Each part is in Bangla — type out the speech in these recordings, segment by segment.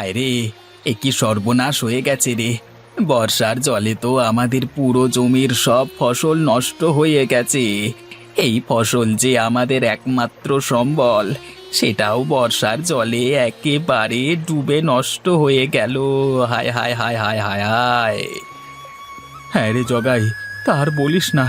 হায় রে। এ কি সর্বনাশ হয়ে গেছে রে। বর্ষার জলে তো আমাদের পুরো জমির সব ফসল নষ্ট হয়ে গেছে। এই ফসল যে আমাদের একমাত্র সম্বল, সেটাও বর্ষার জলে একেবারে ডুবে নষ্ট হয়ে গেল। হায় হায় হায় হায় হায় হায়। হ্যাঁ রে জগাই, তার বলিস না,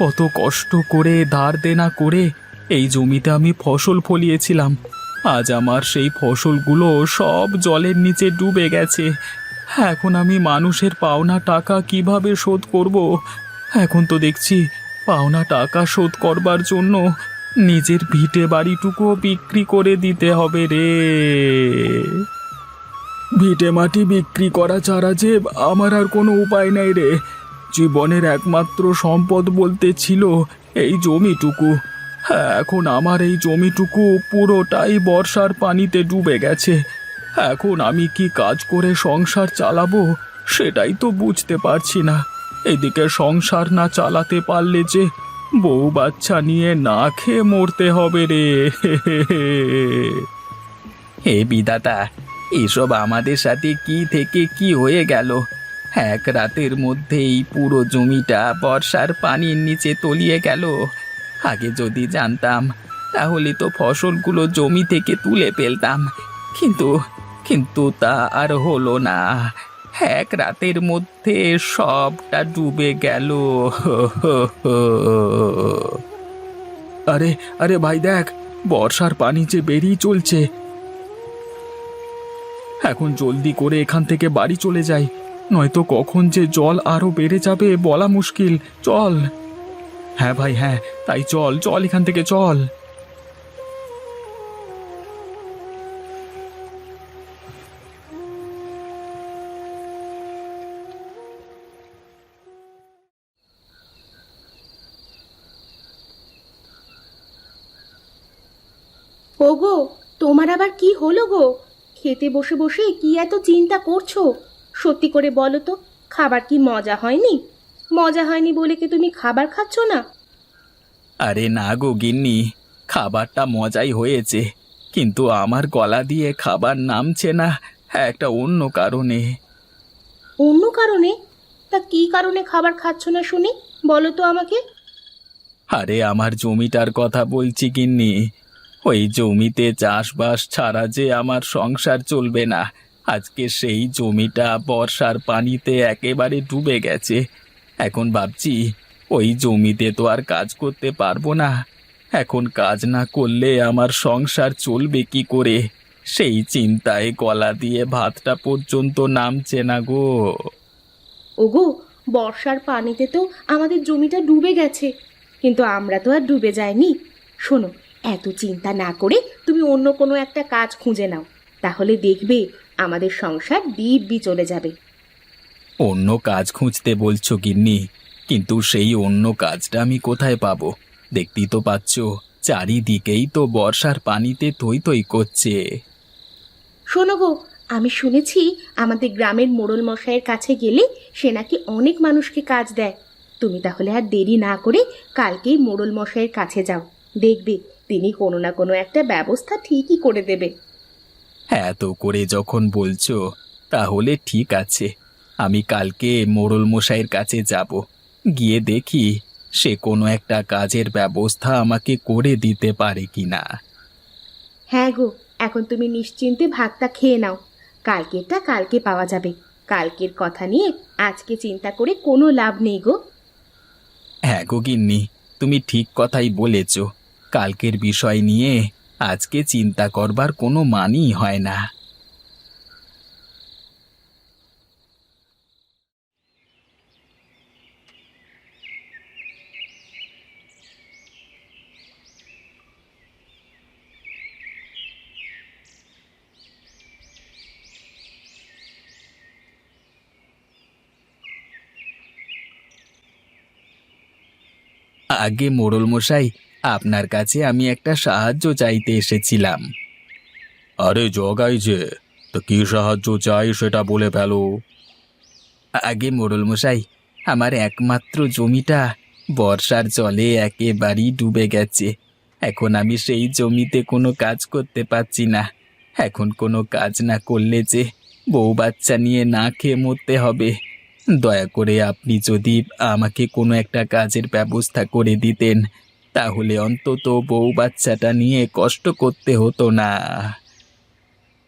কত কষ্ট করে ধার দেনা করে এই জমিতে আমি ফসল ফলিয়েছিলাম। আজ আমার সেই ফসলগুলো সব জলের নিচে ডুবে গেছে। এখন আমি মানুষের পাওনা টাকা কীভাবে শোধ করব? এখন তো দেখছি পাওনা টাকা শোধ করবার জন্য নিজের ভিটে বাড়িটুকুও বিক্রি করে দিতে হবে রে। ভিটে মাটি বিক্রি করা ছাড়া যে আমার আর কোনো উপায় নাই রে। জীবনের একমাত্র সম্পদ বলতে ছিল এই জমিটুকু। এখন আমার এই জমিটুকু পুরোটাই বর্ষার পানিতে ডুবে গেছে। এখন আমি কি কাজ করে সংসার চালাবো সেটাই তো বুঝতে পারছি না। এদিকে সংসার না চালাতে পারলে যে বউ বাচ্চা নিয়ে না খেয়ে মরতে হবে রে। হে বিদাতা এসব আমাদের সাথে কি থেকে কি হয়ে গেল? এক রাতের মধ্যেই পুরো জমিটা বর্ষার পানির নিচে তলিয়ে গেল। আগে যদি জানতাম, তাহলে তো ফসলগুলো জমি থেকে তুলে ফেলতাম। কিন্তু কিন্তু তা আর হলো না। এক রাতের মধ্যে সবটা ডুবে গেল। আরে আরে ভাই দেখ, বর্ষার পানি যে বেরিয়ে চলছে। এখন জলদি করে এখান থেকে বাড়ি চলে যাই। নয়তো কখন যে জল আরও বেড়ে যাবে বলা মুশকিল। চল। হ্যাঁ ভাই হ্যাঁ তাই চল চল এখান থেকে, চল। ওগো, তোমার আবার কি হলো গো? খেতে বসে বসে কি এত চিন্তা করছ? সত্যি করে বলো তো, খাবার কি মজা হয়নি? মজা হয়নি বলে কি তুমি খাবার খাচ্ছ না? আরে না গো গিন্নি খাবারটা মজাই হয়েছে কিন্তু আমার গলা দিয়ে খাবার নামছে না একটা অন্য কারণে। অন্য কারণে? তা কি কারণে খাবার খাচ্ছ না শুনি বলো তো আমাকে। আরে আমার জমিটার কথা বলছি গিন্নি ওই জমিতে চাষবাস ছাড়া যে আমার সংসার চলবে না আজকে সেই জমিটা বর্ষার পানিতে একেবারে ডুবে গেছে। এখন ভাবছি ওই জমিতে তো আর কাজ করতে পারব না। এখন কাজ না করলে আমার সংসার চলবে কি করে? সেই চিন্তায় গলা দিয়ে ভাতটা পর্যন্ত নামছে না গো। ওগো বর্ষার পানিতে তো আমাদের জমিটা ডুবে গেছে। কিন্তু আমরা তো আর ডুবে যাইনি। শোনো এত চিন্তা না করে তুমি অন্য কোনো একটা কাজ খুঁজে নাও। তাহলে দেখবে আমাদের সংসার দিব্যি চলে যাবে। অন্য কাজ খুঁজতে বলছো গিন্নি? কিন্তু সেই অন্য কাজটা আমি কোথায় পাবো? দেখতেই তো পাচ্ছ চারিদিকেই তো বর্ষার পানিতে থই থই করছে। শোনো গো আমি শুনেছি আমাদের গ্রামের মোড়ল মশাইয়ের কাছে গেলে সে নাকি অনেক মানুষকে কাজ দেয়। তুমি তাহলে আর দেরি না করে কালকেই মোড়ল মশাইয়ের কাছে যাও। দেখবে তিনি কোনো না কোনো একটা ব্যবস্থা ঠিকই করে দেবে। এত করে যখন বলছো তাহলে ঠিক আছে। আমি কালকে মোড়ল মশাইয়ের কাছে যাব। গিয়ে দেখি সে কোনো একটা কাজের ব্যবস্থা আমাকে করে দিতে পারে কি না হ্যাঁ গো এখন তুমি নিশ্চিন্তে ভাতটা খেয়ে নাও। কালকেরটা কালকে পাওয়া যাবে। কালকের কথা নিয়ে আজকে চিন্তা করে কোনো লাভ নেই গো। হ্যাঁ গো গিন্নি তুমি ঠিক কথাই বলেছ। কালকের বিষয় নিয়ে আজকে চিন্তা করবার কোনো মানই হয় না। আগে মোড়ল মশাই আপনার কাছে আমি একটা সাহায্য চাইতে এসেছিলাম। আরে জগাই যে তো কি সাহায্য চাই সেটা বলে ফেলো। আগে মোড়ল মশাই আমার একমাত্র জমিটা বর্ষার জলে একেবারেই ডুবে গেছে। এখন আমি সেই জমিতে কোনো কাজ করতে পারছি না। এখন কোনো কাজ না করলে যে বউ বাচ্চা নিয়ে না খেয়ে মরতে হবে। দয়া করে আপনি যদি আমাকে কোনো একটা কাজের ব্যবস্থা করে দিতেন তাহলে অন্তত বউ বাচ্চাটা নিয়ে কষ্ট করতে হতো না।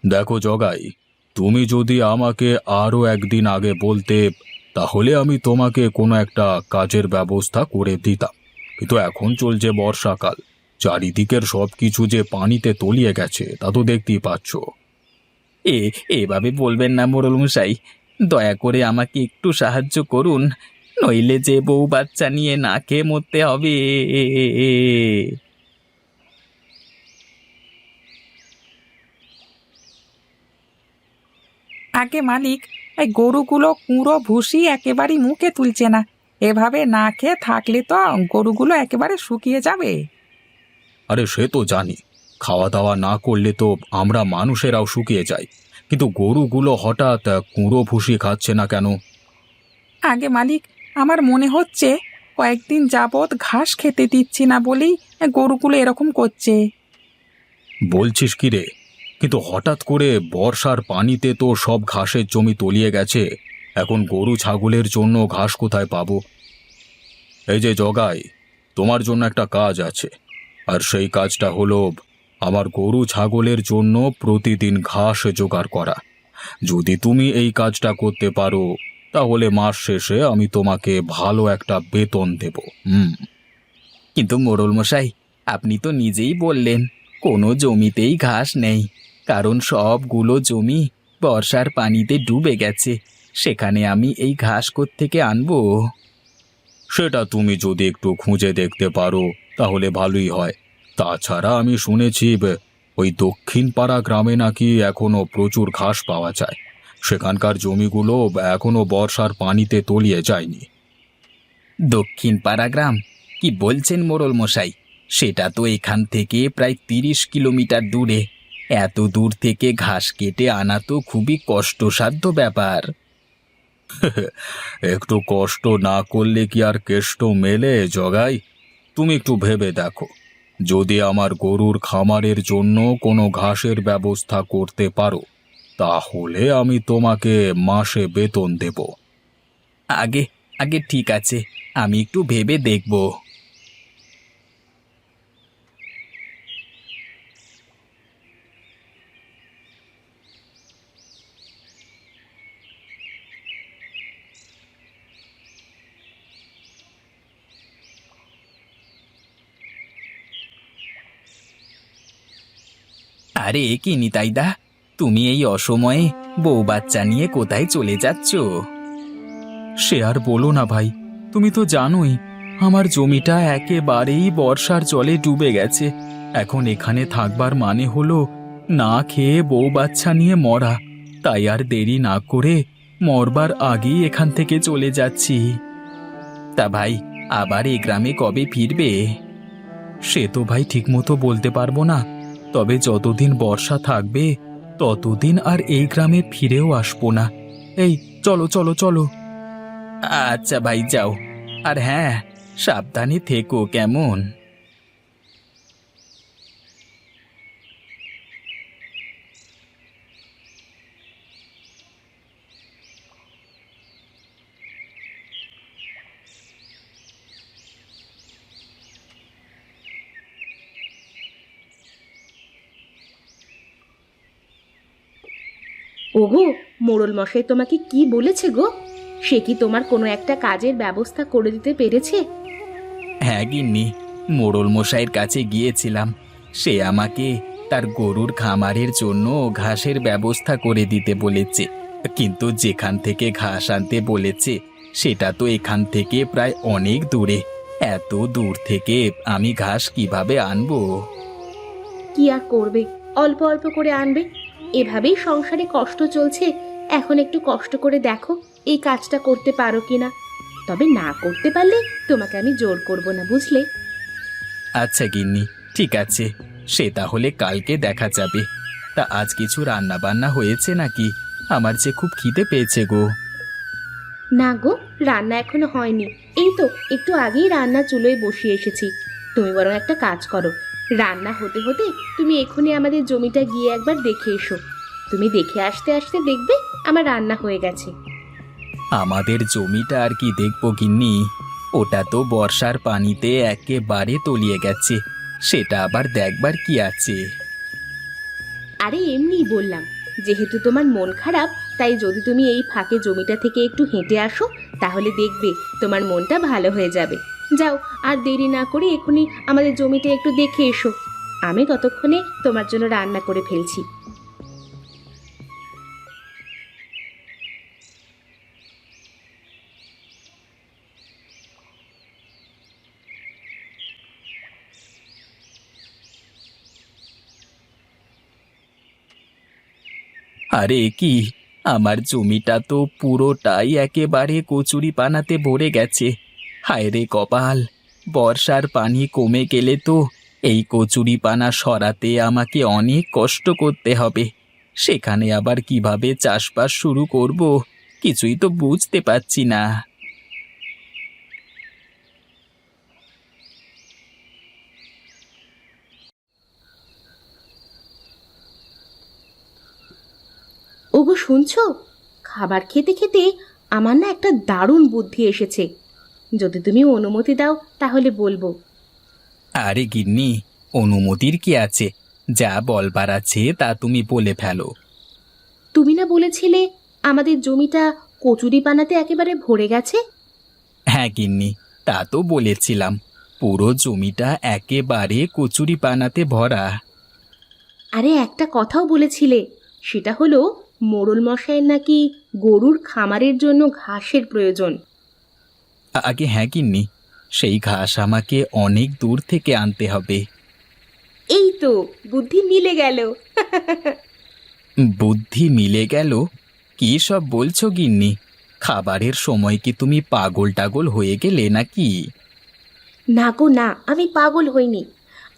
দেখো জগাই তুমি যদি আমাকে আরও একদিন আগে বলতে তাহলে আমি তোমাকে কোনো একটা কাজের ব্যবস্থা করে দিতাম। কিন্তু এখন চলছে বর্ষাকাল চারিদিকের সব কিছু যে পানিতে তলিয়ে গেছে তা তো দেখতেই পাচ্ছ। এ এভাবে বলবেন না মোড়ল মশাই দয়া করে আমাকে একটু সাহায্য করুন নইলে যে বউ বাচ্চা নিয়ে না খেয়ে মরতে হবে। আগে মালিক এই গরুগুলো কুঁড়ো ভুসি একেবারেই মুখে তুলছে না। এভাবে না খেয়ে থাকলে তো গরুগুলো একেবারে শুকিয়ে যাবে। আরে সে তো জানি খাওয়া দাওয়া না করলে তো আমরা মানুষেরাও শুকিয়ে যাই। কিন্তু গরুগুলো হঠাৎ কুঁড়ো ভুসি খাচ্ছে না কেন? আগে মালিক আমার মনে হচ্ছে কয়েকদিন যাবৎ ঘাস খেতে দিচ্ছি না বলেই গরুগুলো এরকম করছে। বলছিস কি রে? কিন্তু হঠাৎ করে বর্ষার পানিতে তো সব ঘাসের জমি তলিয়ে গেছে। এখন গরু ছাগলের জন্য ঘাস কোথায় পাবো? এই যে জগাই তোমার জন্য একটা কাজ আছে। আর সেই কাজটা হলো আমার গরু ছাগলের জন্য প্রতিদিন ঘাস জোগাড় করা। যদি তুমি এই কাজটা করতে পারো তাহলে মাস শেষে আমি তোমাকে ভালো একটা বেতন দেব। হুম। কিন্তু মোড়ল মশাই আপনি তো নিজেই বললেন কোনো জমিতেই ঘাস নেই। কারণ সবগুলো জমি বর্ষার পানিতে ডুবে গেছে। সেখানে আমি এই ঘাস থেকে আনব? সেটা তুমি যদি একটু খুঁজে দেখতে পারো তাহলে ভালোই হয়। তাছাড়া আমি শুনেছি বে, ওই দক্ষিণ পাড়া গ্রামে নাকি এখনও প্রচুর ঘাস পাওয়া যায়। সেখানকার জমিগুলো এখনও বর্ষার পানিতে তলিয়ে যায়নি। দক্ষিণ পাড়া গ্রাম? কি বলছেন মোড়ল মশাই? সেটা তো এখান থেকে প্রায় তিরিশ কিলোমিটার দূরে। এত দূর থেকে ঘাস কেটে আনা তো খুবই কষ্টসাধ্য ব্যাপার। একটু কষ্ট না করলে কি আর কেষ্ট মেলে জগাই? তুমি একটু ভেবে দেখো। যদি আমার গরুর খামারের জন্য কোনো ঘাসের ব্যবস্থা করতে পারো, তাহলে আমি তোমাকে মাসে বেতন দেব। আগে আগে ঠিক আছে, আমি একটু ভেবে দেখব। আরে, এ কি নিতাইদা? তুমি এই অসময়ে বউ বাচ্চা নিয়ে কোথায় চলে যাচ্ছ? সে আর বলো না ভাই, তুমি তো জানোই, আমার জমিটা একেবারেই বর্ষার জলে ডুবে গেছে। এখন এখানে থাকবার মানে হলো না খেয়ে বউ বাচ্চা নিয়ে মরা। তাই আর দেরি না করে মরবার আগেই এখান থেকে চলে যাচ্ছি। তা ভাই, আবার এই গ্রামে কবে ফিরবে? সে তো ভাই ঠিকমতো বলতে পারব না। তবে যতদিন বর্ষা থাকবে, ততদিন আর এই গ্রামে ফিরেও আসব না। এই, চলো চলো চলো। আচ্ছা ভাই, যাও। আর হ্যাঁ সাবধানে থেকো কেমন? ওগো মোড়ল মশাই তোমাকে কি বলেছে গো? সে কি তোমার কোনো একটা কাজের ব্যবস্থা করে দিতে পেরেছে? হ্যাঁ গিন্নি মোড়ল মশাইয়ের কাছে গিয়েছিলাম। সে আমাকে তার গরুর খামারের জন্য ঘাসের ব্যবস্থা করে দিতে বলেছে। কিন্তু যেখান থেকে ঘাস আনতে বলেছে সেটা তো এখান থেকে প্রায় অনেক দূরে। এত দূর থেকে আমি ঘাস কীভাবে আনব? কি আর করবে? অল্প অল্প করে আনবে? এভাবেই সংসারে কষ্ট চলছে। এখন একটু কষ্ট করে দেখো এই কাজটা করতে পারো কিনা। তবে না করতে পারলে তোমাকে আমি জোর করব না বুঝলে? আচ্ছা গিন্নি ঠিক আছে। সে তাহলে কালকে দেখা যাবে। তা আজ কিছু রান্না বান্না হয়েছে নাকি? আমার যে খুব খিদে পেয়েছে গো। না গো রান্না এখনও হয়নি। এই তো একটু আগেই রান্না চুলোয় বসিয়ে এসেছি। তুমি বরং একটা কাজ করো রান্না হতে হতে তুমি এক্ষুনি আমাদের জমিটা গিয়ে একবার দেখে এসো। তুমি দেখে আসতে আসতে দেখবে আমার রান্না হয়ে গেছে। আমাদের জমিটা আর কি দেখব গিন্নি? ওটা তো বর্ষার পানিতে একেবারে তলিয়ে গেছে। সেটা আবার দেখবার কি আছে? আরে এমনি বললাম যেহেতু তোমার মন খারাপ তাই যদি তুমি এই ফাঁকে জমিটা থেকে একটু হেঁটে আসো তাহলে দেখবে তোমার মনটা ভালো হয়ে যাবে। যাও, আর দেরি না করে এখনই আমাদের জমিটা একটু দেখে এসো। আমি ততক্ষণে তোমার জন্য রান্না করে ফেলছি। আরে কি, আমার জমিটা তো পুরোটাই একেবারে কচুরি পানাতে ভরে গেছে। হায় রে কপাল, বর্ষার পানি কমে গেলে তো এই কচুরি পানা সরাতে আমাকে অনেক কষ্ট করতে হবে। সেখানে আবার কীভাবে চাষবাস শুরু করব কিছুই তো বুঝতে পারছি না। ওগো শুনছো? খাবার খেতে খেতে আমার না একটা দারুণ বুদ্ধি এসেছে। যদি তুমি অনুমতি দাও তাহলে বলব। আরে গিন্নি অনুমতির কি আছে? যা বলবার আছে তা তুমি বলে ফেলো। তুমি না বলেছিলে আমাদের জমিটা কচুরি পানাতে একেবারে ভরে গেছে? হ্যাঁ গিন্নি তা তো বলেছিলাম। পুরো জমিটা একেবারে কচুরি পানাতে ভরা। আরে একটা কথাও বলেছিলে সেটা হলো মোড়ল মশাইয়ের নাকি গরুর খামারের জন্য ঘাসের প্রয়োজন। আগে হ্যাঁ গিন্নি সেই ঘাস আমাকে অনেক দূর থেকে আনতে হবে। এই তো বুদ্ধি মিলে গেল। বুদ্ধি মিলে গেল? কি সব বলছো গিন্নি? খাবারের সময় কি তুমি পাগল টাগল হয়ে গেলে নাকি? না গো না আমি পাগল হইনি।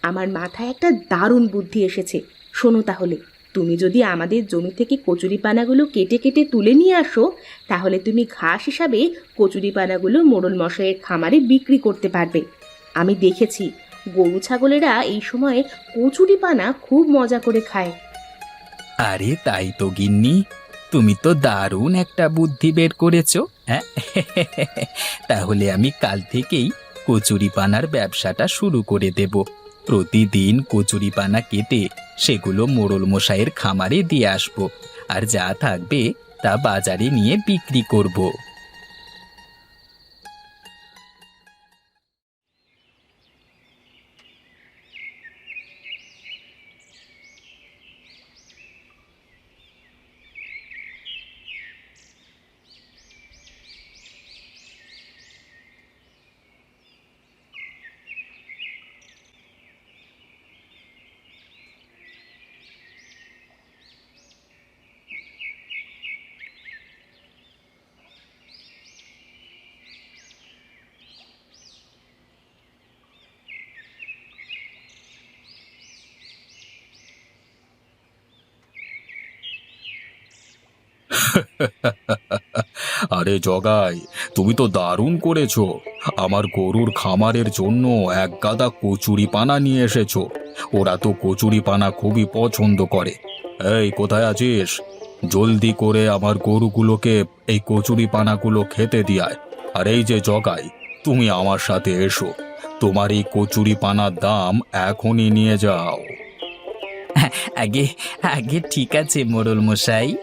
আমার মাথায় একটা দারুণ বুদ্ধি এসেছে। শোনো তাহলে। তুমি যদি আমাদের জমি থেকে কচুরি পানাগুলো কেটে কেটে তুলে নিয়ে আসো, তাহলে তুমি ঘাস হিসাবে কচুরি পানাগুলো মোড়ল মশাইয়ের খামারে বিক্রি করতে পারবে। আমি দেখেছি গরু ছাগলেরা এই সময়ে কচুরি পানা খুব মজা করে খায়। আরে তাই তো গিন্নি, তুমি তো দারুণ একটা বুদ্ধি বের করেছ হ্যাঁ? তাহলে আমি কাল থেকেই কচুরি পানার ব্যবসাটা শুরু করে দেব। প্রতিদিন কচুরি পানা কেটে সেগুলো মোড়ল মশাইয়ের খামারে দিয়ে আসব। আর যা থাকবে তা বাজারে নিয়ে বিক্রি করব। আরে জগাই, তুমি তো দারুণ করেছ। আমার গরুর খামারের জন্য এক গাদা কচুরি পানা নিয়ে এসেছ। ওরা তো কচুরি পানা খুবই পছন্দ করে। এই, কোথায় আছিস? জলদি করে আমার গরুগুলোকে এই কচুরি পানাগুলো খেতে দিয়ায় আর এই যে জগাই, তুমি আমার সাথে এসো। তোমার এই কচুরি পানার দাম এখনই নিয়ে যাও। আগে আগে ঠিক আছে মোড়ল মশাই